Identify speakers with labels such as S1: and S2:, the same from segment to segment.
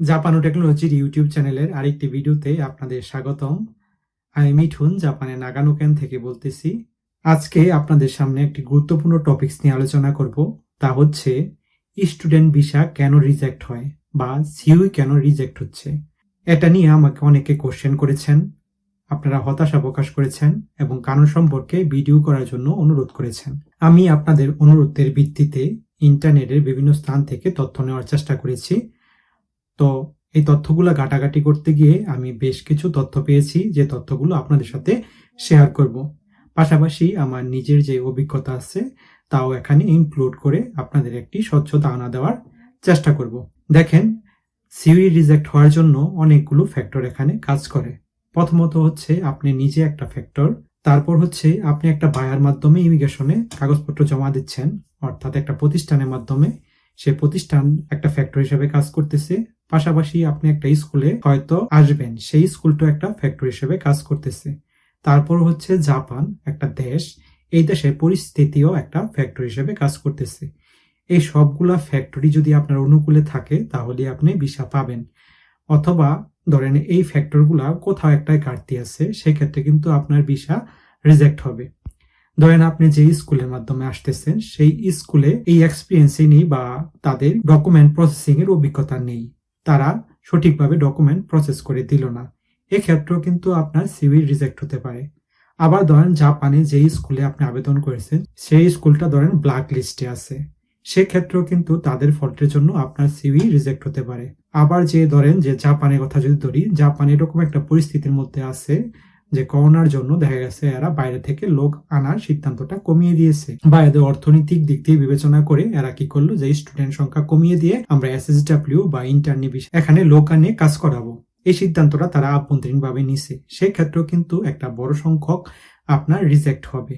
S1: জাপানো টেকনোলজির ইউটিউব চ্যানেলের আরেকটি ভিডিওতে আপনাদের স্বাগতম। আমি মিঠুন, জাপানের নাগানো ক্যান থেকে বলতেছি। আজকে আপনাদের সামনে একটি গুরুত্বপূর্ণ টপিকস নিয়ে আলোচনা করব, তা হচ্ছে, স্টুডেন্ট ভিসা কেন রিজেক্ট হয় বা সিউই কেন রিজেক্ট হচ্ছে? এটা নিয়ে আমাকে অনেকে কোশ্চেন করেছেন, আপনারা হতাশা প্রকাশ করেছেন এবং কারণ সম্পর্কে ভিডিও করার জন্য অনুরোধ করেছেন। আমি আপনাদের অনুরোধের ভিত্তিতে ইন্টারনেটের বিভিন্ন স্থান থেকে তথ্য নেওয়ার চেষ্টা করেছি। তো এই তথ্যগুলো ঘাটাঘাটি করতে গিয়ে আমি বেশ কিছু তথ্য পেয়েছি, যে তথ্যগুলো আপনাদের সাথে শেয়ার করব। পাশাপাশি আমার নিজের যে অভিজ্ঞতা আছে, তাও এখানে ইনক্লুড করে আপনাদের একটি স্বচ্ছ ধারণা দেওয়ার চেষ্টা করব। দেখেন, সিউই রিজেক্ট হওয়ার জন্য অনেকগুলো ফ্যাক্টর এখানে কাজ করে। প্রথমত হচ্ছে, আপনি নিজে একটা ফ্যাক্টর তারপর হচ্ছে আপনি একটা বায়ার মাধ্যমে ইমিগ্রেশনে কাগজপত্র জমা দিচ্ছেন, অর্থাৎ একটা প্রতিষ্ঠানের মাধ্যমে সে প্রতিষ্ঠান একটা ফ্যাক্টর হিসেবে কাজ করতেছে। পাশাপাশি আপনি একটা স্কুলে হয়তো আসবেন। সেই স্কুলটা একটা ফ্যাক্টরি হিসেবে কাজ করতেছে। তারপর হচ্ছে জাপান, একটা দেশ। এই দেশের পরিস্থিতিও একটা ফ্যাক্টরি হিসেবে কাজ করতেছে। এই সবগুলা ফ্যাক্টরি যদি আপনার অনুকূলে থাকে, তাহলে আপনি ভিসা পাবেন। অথবা ধরেন এই ফ্যাক্টরগুলা কোথাও একটাই ঘাটতি আছে, সেক্ষেত্রে কিন্তু আপনার ভিসা রিজেক্ট হবে। ধরেন আপনি যে স্কুলের মাধ্যমে আসতেছেন, সেই স্কুলে এই এক্সপিরিয়েন্সই নেই বা তাদের ডকুমেন্ট প্রসেসিং এর অভিজ্ঞতা নেই। তারা সঠিকভাবে ডকুমেন্ট প্রসেস করে দিল না। এক্ষেত্রেও কিন্তু আপনার সিভি রিজেক্ট হতে পারে। আবার ধরেন জাপানে যে স্কুলে আপনি আবেদন করেছেন, সেই স্কুলটা ধরেন ব্ল্যাক লিস্টে আছে। সেক্ষেত্রেও কিন্তু তাদের ফল্টের জন্য আপনার সিভি রিজেক্ট হতে পারে। আবার যে ধরেন যে জাপানের কথা যদি ধরি, জাপান এরকম একটা পরিস্থিতির মধ্যে আছে যে করোনার জন্য দেখা গেছে এরা বাইরে থেকে লোক আনার সিদ্ধান্তটা কমিয়ে দিয়েছে। বা এদের অর্থনৈতিক দিক দিয়ে বিবেচনা করে এরা কি করল? যে স্টুডেন্ট সংখ্যা কমিয়ে দিয়ে আমরা এস এস ডাব্লিউ বা ইন্টারনি এখানে লোক আনিয়ে কাজ করাবো। এই সিদ্ধান্তটা তারা আভ্যন্তরীণভাবে নিছে সেক্ষেত্রেও কিন্তু একটা বড় সংখ্যক আপনার রিজেক্ট হবে।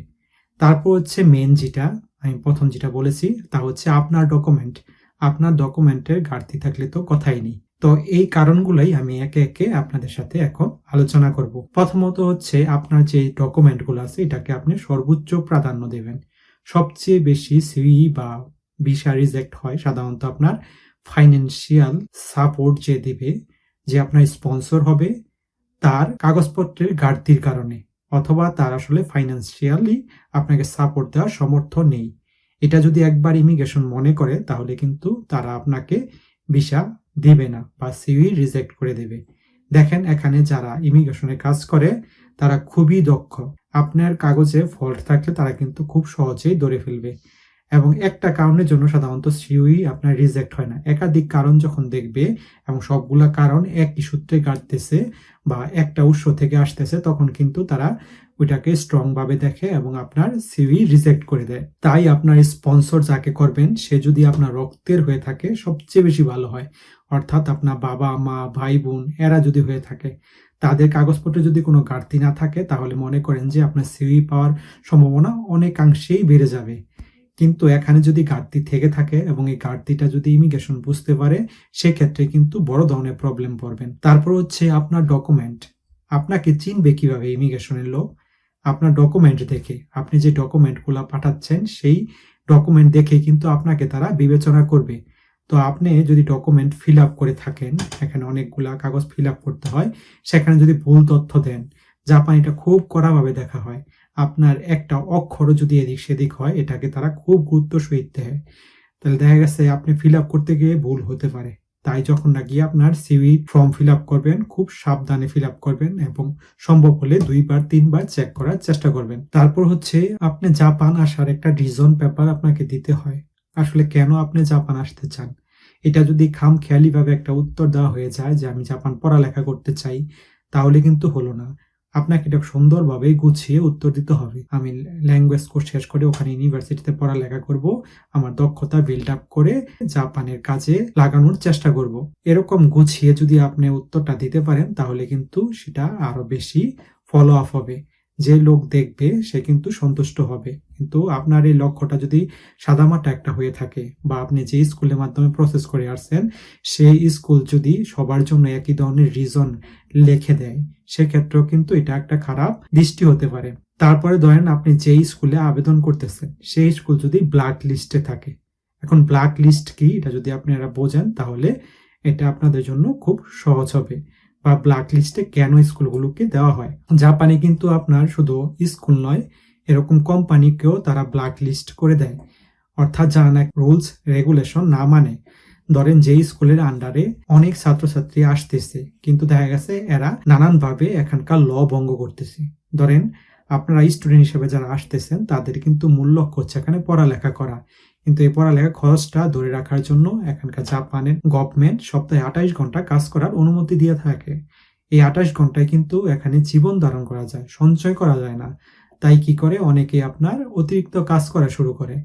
S1: তারপর হচ্ছে মেন যেটা, আমি প্রথম যেটা বলেছি, তা হচ্ছে আপনার ডকুমেন্ট আপনার ডকুমেন্টের ঘাটতি থাকলে তো কথাই নেই। তো এই কারণগুলাই আমি একে একে আপনাদের সাথে এখন আলোচনা করব। প্রথমত হচ্ছে আপনার যে ডকুমেন্টগুলো আছে, এটাকে আপনি সর্বোচ্চ প্রাধান্য দেবেন। সবচেয়ে বেশি সিই বা ভিসা রিজেক্ট হয় সাধারণত আপনার ফাইন্যান্সিয়াল সাপোর্ট যে দেবে, যে আপনার স্পন্সর হবে, তার কাগজপত্রের ঘাটতির কারণে, অথবা তার আসলে ফাইন্যান্সিয়ালি আপনাকে সাপোর্ট দেওয়ার সমর্থ নেই। এটা যদি একবার ইমিগ্রেশন মনে করে, তাহলে কিন্তু তারা আপনাকে ভিসা দেবে না বা সিউই রিজেক্ট করে দেবে। দেখেন এখানে যারা ইমিগ্রেশনে কাজ করে, তারা খুবই দক্ষ। আপনার কাগজে ফল্ট থাকলে তারা কিন্তু খুব সহজেই ধরে ফেলবে। এবং একটা কারণের জন্য সাধারণত সিউই আপনার রিজেক্ট হয় না। একাধিক কারণ যখন দেখবে এবং সবগুলা কারণ একই সূত্রে কাটতেছে বা একটা উৎস থেকে আসতেছে, তখন কিন্তু তারা ওইটাকে স্ট্রং ভাবে দেখে এবং আপনার সিভি রিজেক্ট করে দেয়। তাই আপনার স্পন্সর যাকে করবেন, সে যদি আপনার রক্তের হয়ে থাকে, সবচেয়ে বেশি ভালো হয়। অর্থাৎ আপনার বাবা, মা, ভাই, বোন, এরা যদি হয়ে থাকে, তাদের কাগজপত্রে যদি কোনো ঘাটতি না থাকে, তাহলে মনে করেন যে আপনার সিভি পাওয়ার সম্ভাবনা অনেকাংশেই বেড়ে যাবে। কিন্তু এখানে যদি ঘাটতি থেকে থাকে এবং এই ঘাটতিটা যদি ইমিগ্রেশন বুঝতে পারে, সেক্ষেত্রে কিন্তু বড় ধরনের প্রবলেম পড়বেন। তারপর হচ্ছে আপনার ডকুমেন্ট আপনাকে চিনবে কীভাবে ইমিগ্রেশনের লোক? আপনার ডকুমেন্ট দেখে। আপনি যে ডকুমেন্টগুলো পাঠাচ্ছেন, সেই ডকুমেন্ট দেখে কিন্তু আপনাকে তারা বিবেচনা করবে। তো আপনি যদি ডকুমেন্ট ফিল আপ করে থাকেন, এখানে অনেকগুলা কাগজ ফিল আপ করতে হয়, সেখানে যদি ভুল তথ্য দেন, জাপানিটা খুব কড়াভাবে দেখা হয়। আপনার একটা অক্ষরও যদি এদিক সেদিক হয়, এটাকে তারা খুব গুরুত্ব সহিত দেয়। তাহলে দেখা গেছে আপনি ফিল আপ করতে গিয়ে ভুল হতে পারে। তাই যখন না গিয়ে আপনার সিভি ফর্ম ফিল আপ করবেন, খুব সাবধানে ফিল আপ করবেন এবং সম্ভব হলে দুইবার, তিনবার চেক করার চেষ্টা করবেন। তারপর হচ্ছে আপনি জাপান আসার একটা রিজন পেপার আপনাকে দিতে হয়। আসলে কেন আপনি জাপান আসতে চান? এটা যদি খাম খেয়ালিভাবে একটা উত্তর দেওয়া হয়ে যায় যে আমি জাপান পড়ালেখা করতে চাই, তাহলে কিন্তু হলো না। আপনাকে এটা সুন্দরভাবে গুছিয়ে উত্তর দিতে হবে। আমি ল্যাঙ্গুয়েজ কোর্স শেষ করে ওখানে ইউনিভার্সিটিতে পড়ালেখা করব, আমার দক্ষতা বিল্ড আপ করে জাপানের কাজে লাগানোর চেষ্টা করব। এরকম গুছিয়ে যদি আপনি উত্তরটা দিতে পারেন, তাহলে কিন্তু সেটা আরও বেশি ফলো আপ হবে। যে লোক দেখবে, সে কিন্তু সন্তুষ্ট হবে। কিন্তু আপনার এই লক্ষ্যটা যদি সাদামাটা একটা হয়ে থাকে বা আপনি যে স্কুলের মাধ্যমে প্রসেস করে আসছেন, সেই স্কুল যদি সবার জন্য একই ধরনের রিজন লিখে দেয়, সেক্ষেত্রেও কিন্তু এটা একটা খারাপ দৃষ্টি হতে পারে। তারপরে ধরেন আপনি যেই স্কুলে আবেদন করতেছেন, সেই স্কুল যদি ব্ল্যাক লিস্টে থাকে। এখন ব্ল্যাক লিস্ট কি? এটা যদি আপনারা বোঝেন, তাহলে এটা আপনাদের জন্য খুব সহজ হবে। বা ব্ল্যাক লিস্টে কেন স্কুলগুলোকে দেওয়া হয়? জাপানে কিন্তু আপনার শুধু স্কুল নয়, এরকম কোম্পানিকেও তারা ব্ল্যাক লিস্ট করে দেয়। অর্থাৎ যারা না রুলস রেগুলেশন না মানে। ধরেন যে স্কুলের আন্ডারে অনেক ছাত্রছাত্রী আসতেছে, কিন্তু দেখা গেছে এরা নানানভাবে এখানকার ল ভঙ্গ করতেছে। ধরেন আপনারা স্টুডেন্ট হিসেবে যারা আসতেছেন, তাদের কিন্তু মূল লক্ষ্য হচ্ছে এখানে পড়ালেখা করা। কিন্তু এই পড়ালেখা খরচটা ধরে রাখার জন্য এখানকার জাপানের গভর্নমেন্ট সপ্তাহে আঠাইশ ঘণ্টা কাজ করার অনুমতি দিয়ে থাকে। এই আঠাশ ঘন্টায় কিন্তু এখানে জীবন ধারণ করা যায়, সঞ্চয় করা যায় না। তাই কি করে? অনেকে আপনার অতিরিক্ত কাজ করা শুরু করে।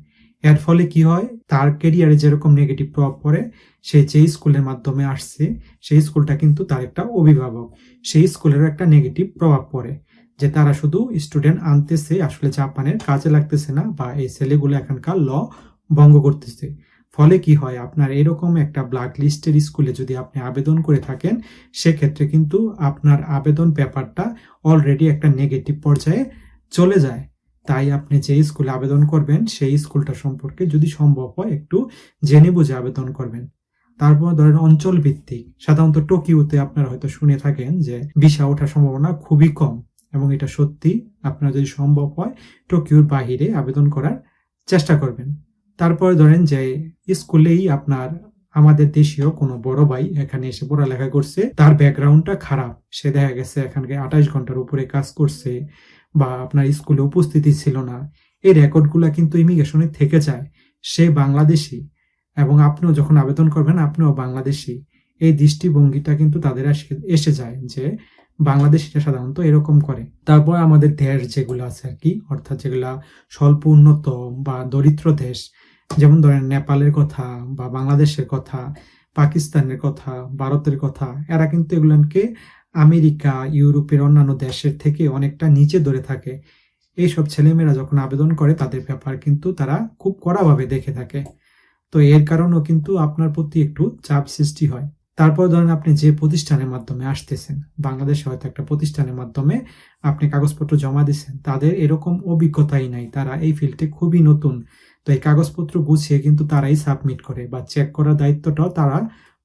S1: এর ফলে কি হয়? তার কেরিয়ারে যেরকম নেগেটিভ প্রভাব পড়ে, সে যে স্কুলের মাধ্যমে আসছে, সেই স্কুলটা কিন্তু তার একটা অভিভাবক। সেই স্কুলেরও একটা নেগেটিভ প্রভাব পড়ে, যে তারা শুধু স্টুডেন্ট আনতেছে, আসলে জাপানের কাজে লাগতেছে না বা এই ছেলেগুলো এখানকার ল ভঙ্গ করতেছে। ফলে কি হয়? আপনার এরকম একটা ব্ল্যাক লিস্টের স্কুলে যদি আপনি আবেদন করে থাকেন, সেক্ষেত্রে কিন্তু আপনার আবেদন পেপারটা অলরেডি একটা নেগেটিভ পর্যায়ে চলে যায়। তাই আপনি যে স্কুলে আবেদন করবেন, সেই স্কুলটা সম্পর্কে যদি সম্ভব হয়, একটু জেনে বুঝে আবেদন করবেন। তারপর ধরেন অঞ্চল ভিত্তিক, সাধারণত টোকিওতে আপনারা হয়তো শুনে থাকেন যে ভিসা ওঠার সম্ভাবনা খুবই কম এবং এটা সত্যি। আপনার যদি সম্ভব হয়, টোকিওর বাহিরে আবেদন করার চেষ্টা করবেন। তারপরে ধরেন যে স্কুলেই আপনার আমাদের দেশীয় কোনো বড় ভাই এখানে এসে পড়ালেখা করছে, তার ব্যাকগ্রাউন্ডটা খারাপ। সে দেখা গেছে এখানকে আঠাশ ঘণ্টার উপরে কাজ করছে বা আপনার স্কুলে উপস্থিতি ছিল না। এই রেকর্ডগুলো কিন্তু ইমিগ্রেশনে থেকে যায়। সে বাংলাদেশি এবং আপনিও যখন আবেদন করবেন, আপনিও বাংলাদেশি। এই দৃষ্টিভঙ্গিটা কিন্তু তাদের এসে যায় যে বাংলাদেশিরা সাধারণত এরকম করে। তারপর আমাদের দেশ যেগুলো আছে আর কি, অর্থাৎ যেগুলা স্বল্প উন্নত বা দরিদ্র দেশ যেমন ধরেন নেপালের কথা বা বাংলাদেশের কথা, পাকিস্তানের কথা, ভারতের কথা, এরা কিন্তু এগুলাকে আমেরিকা, ইউরোপের অন্যান্য দেশের থেকে অনেকটা নিচে ধরে থাকে। এইসব ছেলেমেয়েরা যখন আবেদন করে, তাদের ব্যাপার কিন্তু তারা খুব কড়াভাবে দেখে থাকে। তো এর কারণেও কিন্তু আপনার প্রতি একটু চাপ সৃষ্টি হয়। তারপর ধরেন আপনি যে প্রতিষ্ঠানের মাধ্যমে আসতেছেন, বাংলাদেশে হয়তো একটা প্রতিষ্ঠানের মাধ্যমে আপনি কাগজপত্র জমা দিচ্ছেন তাদের এরকম অভিজ্ঞতাই নাই। তারা এই ফিল্ডে খুবই নতুন। তো এই কাগজপত্র গুছিয়ে কিন্তু তারাই সাবমিট করে বা চেক করার দায়িত্বটাও তারা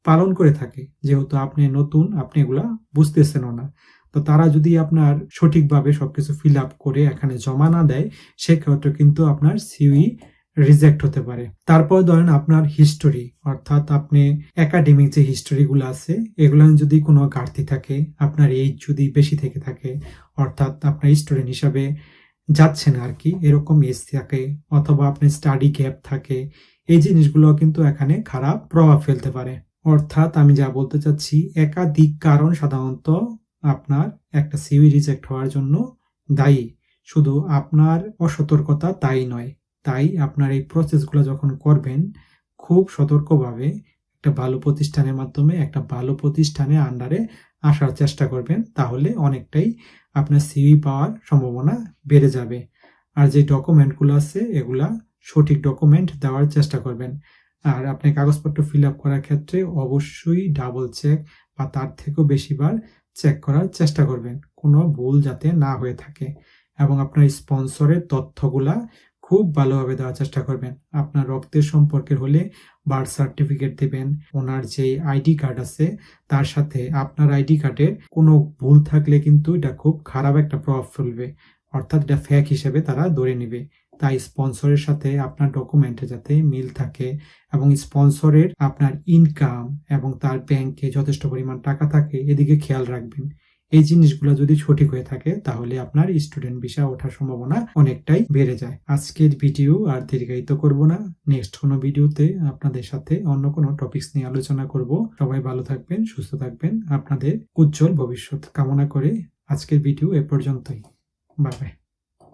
S1: পালন করে থাকে। যেহেতু আপনি নতুন, আপনি এগুলা বুঝতেছেনও না। তো তারা যদি আপনার সঠিকভাবে সবকিছু ফিল আপ করে এখানে জমা না দেয়, সেক্ষেত্রে কিন্তু আপনার সিউই রিজেক্ট হতে পারে। তারপর ধরেন আপনার হিস্টোরি অর্থাৎ আপনি একাডেমিক যে হিস্টোরিগুলো আছে, এগুলো যদি কোনো ঘাটতি থাকে, আপনার এইজ যদি বেশি থেকে থাকে, অর্থাৎ আপনার স্টুডেন্ট হিসাবে যাচ্ছেন আর কি, এরকম এজ থাকে অথবা আপনার স্টাডি গ্যাপ থাকে, এই জিনিসগুলো কিন্তু এখানে খারাপ প্রভাব ফেলতে পারে। অর্থাৎ আমি যা বলতে চাচ্ছি, একাধিক কারণ সাধারণত আপনার একটা সিভি রিজেক্ট হওয়ার জন্য দায়ী। শুধু আপনার অসতর্কতা তাই নয়, তাই আপনার এই প্রসেসগুলো যখন করবেন, খুব সতর্কভাবে একটা ভালো প্রতিষ্ঠানের মাধ্যমে, একটা ভালো প্রতিষ্ঠানের আন্ডারে আসার চেষ্টা করবেন, তাহলে অনেকটাই আপনার সিভি পাওয়ার সম্ভাবনা বেড়ে যাবে। আর যে ডকুমেন্টগুলো আছে, এগুলা সঠিক ডকুমেন্ট দেওয়ার চেষ্টা করবেন। আর আপনি কাগজপত্র ফিল আপ করার ক্ষেত্রে অবশ্যই ডাবল চেক বা তার থেকেও বেশিবার চেক করার চেষ্টা করবেন। কোনো ভুল যাতে না হয়ে থাকে। এবং আপনার স্পন্সরের তথ্যগুলা খুব ভালোভাবে দেওয়ার চেষ্টা করবেন। আপনার রক্তের সম্পর্কের হলে বার্থ সার্টিফিকেট দেবেন, ওনার যে আইডি কার্ড আছে, তার সাথে আপনার আইডি কার্ডের কোনো ভুল থাকলে কিন্তু এটা খুব খারাপ একটা প্রভাব ফেলবে। অর্থাৎ এটা ফ্যাক হিসেবে তারা ধরে নেবে। তাই স্পন্সরের সাথে আপনার ডকুমেন্টে যাতে মিল থাকে এবং স্পন্সরের আপনার ইনকাম এবং তার ব্যাংকে যথেষ্ট পরিমাণ টাকা থাকে, এদিকে খেয়াল রাখবেন। এই জিনিসগুলো যদি সঠিক হয়ে থাকে, তাহলে আপনার স্টুডেন্ট ভিসা ওঠার সম্ভাবনা অনেকটাই বেড়ে যায়। আজকের ভিডিও আর দীর্ঘায়িত করব না। নেক্সট কোনো ভিডিওতে আপনাদের সাথে অন্য কোনো টপিকস নিয়ে আলোচনা করব। সবাই ভালো থাকবেন, সুস্থ থাকবেন। আপনাদের উজ্জ্বল ভবিষ্যৎ কামনা করে আজকের ভিডিও এ পর্যন্তই। Bye bye